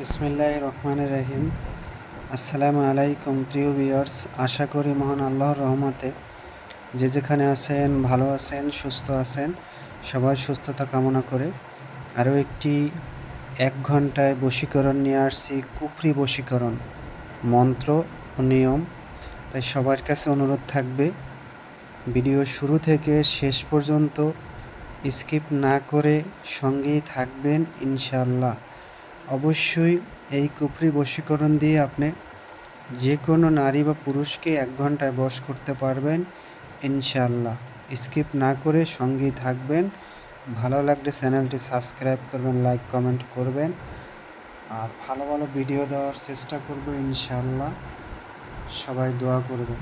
বিসমিল্লাহ রহমান রহিম। আসসালামু আলাইকুম, প্রিয় ভিউয়ার্স। আশা করি মহান আল্লাহর রহমতে যে যেখানে আছেন, ভালো আছেন, সুস্থ আছেন সবার সুস্থতা কামনা করে। আরও একটি এক ঘন্টায় বশীকরণ নিয়ে আসছি, কুফরি বশীকরণ, মন্ত্র ও নিয়ম। তাই সবার কাছে অনুরোধ থাকবে, ভিডিও শুরু থেকে শেষ পর্যন্ত স্কিপ না করে সঙ্গেই থাকবেন, ইনশাআল্লাহ। অবশ্যই এই কুফরি বশীকরণ দিয়ে আপনি যে কোনো নারী বা পুরুষকে এক ঘন্টায় বশ করতে পারবেন, ইনশাআল্লাহ। স্কিপ না করে সঙ্গেই থাকবেন। ভালো লাগলে চ্যানেলটি সাবস্ক্রাইব করবেন, লাইক, কমেন্ট করবেন। আর ভালো ভালো ভিডিও দেওয়ার চেষ্টা করব, ইনশাআল্লাহ। সবাই দোয়া করবেন।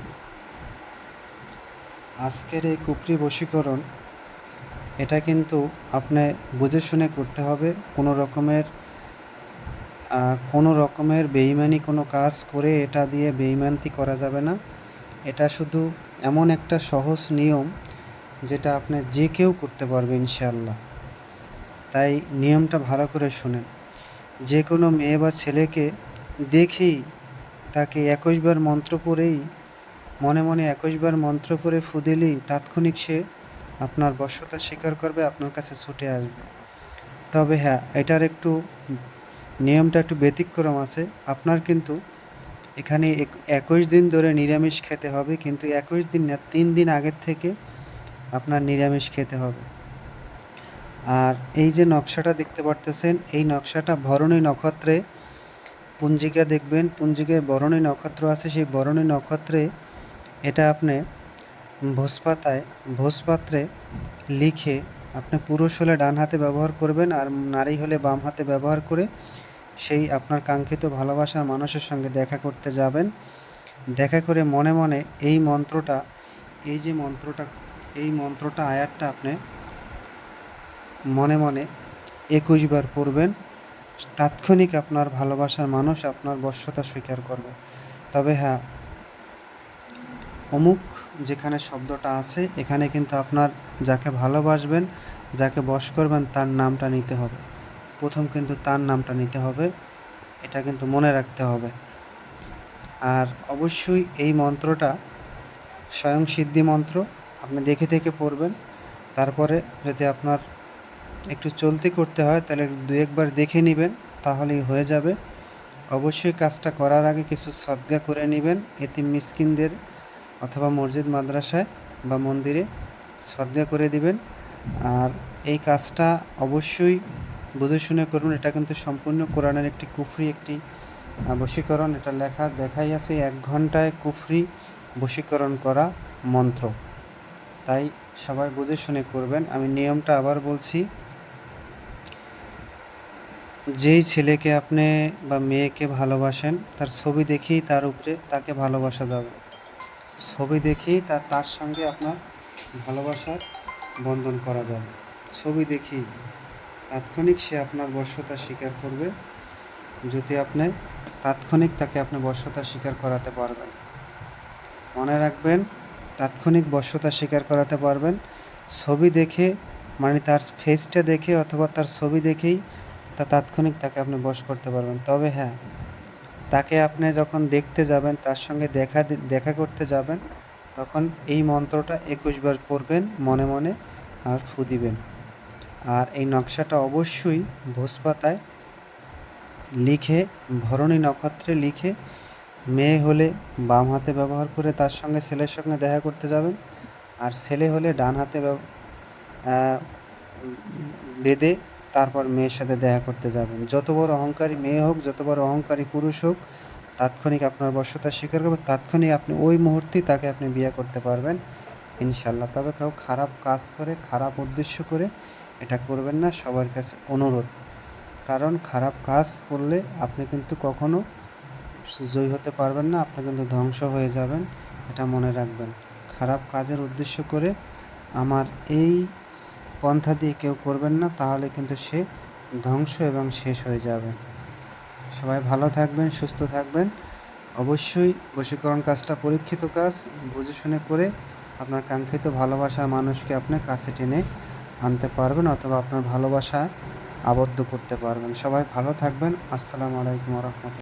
আজকের এই কুফরি বশীকরণ, এটা কিন্তু আপনি বুঝে শুনে করতে হবে। কোনো রকমের কোনো রকমের বেইমানি কোনো কাজ করে এটা দিয়ে বেইমানতি করা যাবে না। এটা শুধু এমন একটা সহজ নিয়ম যেটা আপনি যে কেউ করতে পারবে ইনশাআল্লাহ। তাই নিয়মটা ভালো করে শুনেন। যে কোনো মেয়ে বা ছেলেকে দেখেই তাকে একুশবার মন্ত্র পড়েই, মনে মনে একুশবার মন্ত্র পড়ে ফুদিলেই তাৎক্ষণিক সে আপনার বশ্যতা স্বীকার করবে, আপনার কাছে ছুটে আসবে। তবে হ্যাঁ এটার একটু নিয়মটা একটু ব্যতিক্রম আছে। আপনার কিন্তু এখানে একুশ দিন ধরে নিরামিষ খেতে হবে, কিন্তু একুশ দিন না, তিন দিন আগের থেকে আপনার নিরামিষ খেতে হবে। আর এই যে নকশাটা দেখতে পারতেছেন, এই নকশাটা ভরণী নক্ষত্রে পুঞ্জিকা দেখবেন, পুঞ্জিকায় বরণী নক্ষত্র আছে, সেই বরণী নক্ষত্রে এটা আপনি ভোজপাতায়, ভোজপাত্রে লিখে আপনি পুরুষ হলে ডান হাতে ব্যবহার করবেন আর নারী হলে বাম হাতে ব্যবহার করে সেই আপনার কাঙ্ক্ষিত ভালোবাসার মানুষের সঙ্গে দেখা করতে যাবেন। দেখা করে মনে মনে এই মন্ত্রটা, এই যে মন্ত্রটা, এই মন্ত্রটা আয়াতটা আপনি মনে মনে একুশ বার পড়বেন। তাৎক্ষণিক আপনার ভালোবাসার মানুষ আপনার বশ্যতা স্বীকার করবে। তবে হ্যাঁ অমুক যেখানে শব্দটা আছে, এখানে কিন্তু আপনার যাকে ভালোবাসবেন, যাকে বশ করবেন, তার নামটা নিতে হবে। প্রথম কিন্তু তার নামটা নিতে হবে, এটা কিন্তু মনে রাখতে হবে। আর অবশ্যই এই মন্ত্রটা স্বয়ং সিদ্ধি মন্ত্র, আপনি দেখে দেখে পড়বেন। তারপরে যদি আপনার একটু চলতি করতে হয়, তাহলে দু একবার দেখে নেবেন, তাহলেই হয়ে যাবে। অবশ্যই কাজটা করার আগে কিছু সদ্গা করে নেবেন, এতে মিসকিনদের অথবা মসজিদ মাদ্রাসায় বা মন্দিরে সদ্গা করে দিবেন। আর এই কাজটা অবশ্যই বুঝে শুনে করুন। এটা কিন্তু সম্পূর্ণ কোরআনের একটি কুফরি, একটি বশীকরণ। এটা লেখা দেখাই আছে, এক ঘন্টায় কুফরি বশীকরণ করা মন্ত্র। তাই সবাই বুঝে শুনে করবেন। আমি নিয়মটা আবার বলছি, যেই ছেলেকে আপনি বা মেয়েকে ভালোবাসেন, তার ছবি দেখেই তার উপরে তাকে ভালোবাসা যাবে। ছবি দেখেই তার তার সঙ্গে আপনার ভালোবাসার বন্ধন করা যাবে। ছবি দেখেই তাৎক্ষণিক সে আপনার বর্ষতা স্বীকার করবে, যদি আপনি তাৎক্ষণিক তাকে আপনি বর্ষতা স্বীকার করাতে পারবেন। মনে রাখবেন, তাৎক্ষণিক বর্ষতা স্বীকার করাতে পারবেন। ছবি দেখে মানে তার ফেসটা দেখে অথবা তার ছবি দেখেই তা তাৎক্ষণিক তাকে আপনি বশ করতে পারবেন। তবে হ্যাঁ তাকে আপনি যখন দেখতে যাবেন, তার সঙ্গে দেখা দেখা করতে যাবেন, তখন এই মন্ত্রটা একুশবার পড়বেন, মনে মনে আর ফু দিবেন। আর এই নকশাটা অবশ্যই ভোজপাতায় লিখে, ভরণী নক্ষত্রে লিখে মেয়ে হলে বাম হাতে ব্যবহার করে তার সঙ্গে ছেলের সঙ্গে দেখা করতে যাবেন, আর ছেলে হলে ডান হাতে বেঁধে তারপর মেয়ের সাথে দেখা করতে যাবেন। যত বড় অহংকারী মেয়ে হোক, যত বড় অহংকারী পুরুষ হোক, তাৎক্ষণিক আপনার বশ্যতা স্বীকার করবে। তাৎক্ষণিক আপনি ওই মুহূর্তেই তাকে আপনি বিয়ে করতে পারবেন। ইনশাল্লাহ তবে কেউ খারাপ কাজ করে, খারাপ উদ্দেশ্য করে এটা করবেন না। সবার কাছে অনুরোধ। কারণ খারাপ কাজ করলে আপনি কিন্তু কখনো জয়ী হতে পারবেন না, আপনি কিন্তু ধ্বংস হয়ে যাবেন। এটা মনে রাখবেন। খারাপ কাজের উদ্দেশ্য করে আমার এই পন্থা দিয়ে কেউ করবেন না, তাহলে কিন্তু সে ধ্বংস এবং শেষ হয়ে যাবে। সবাই ভালো থাকবেন, সুস্থ থাকবেন। অবশ্যই বশীকরণ কাজটা পরীক্ষিত কাজ, বুঝে শুনে করে আপনার কাঙ্ক্ষিত ভালোবাসার মানুষকে আপনি কাছে টেনে আনতে পারবেন অথবা আপনার ভালোবাসা আবদ্ধ করতে পারবেন। সবাই ভালো থাকবেন। আসসালামু আলাইকুম রহমতুল্লাহ।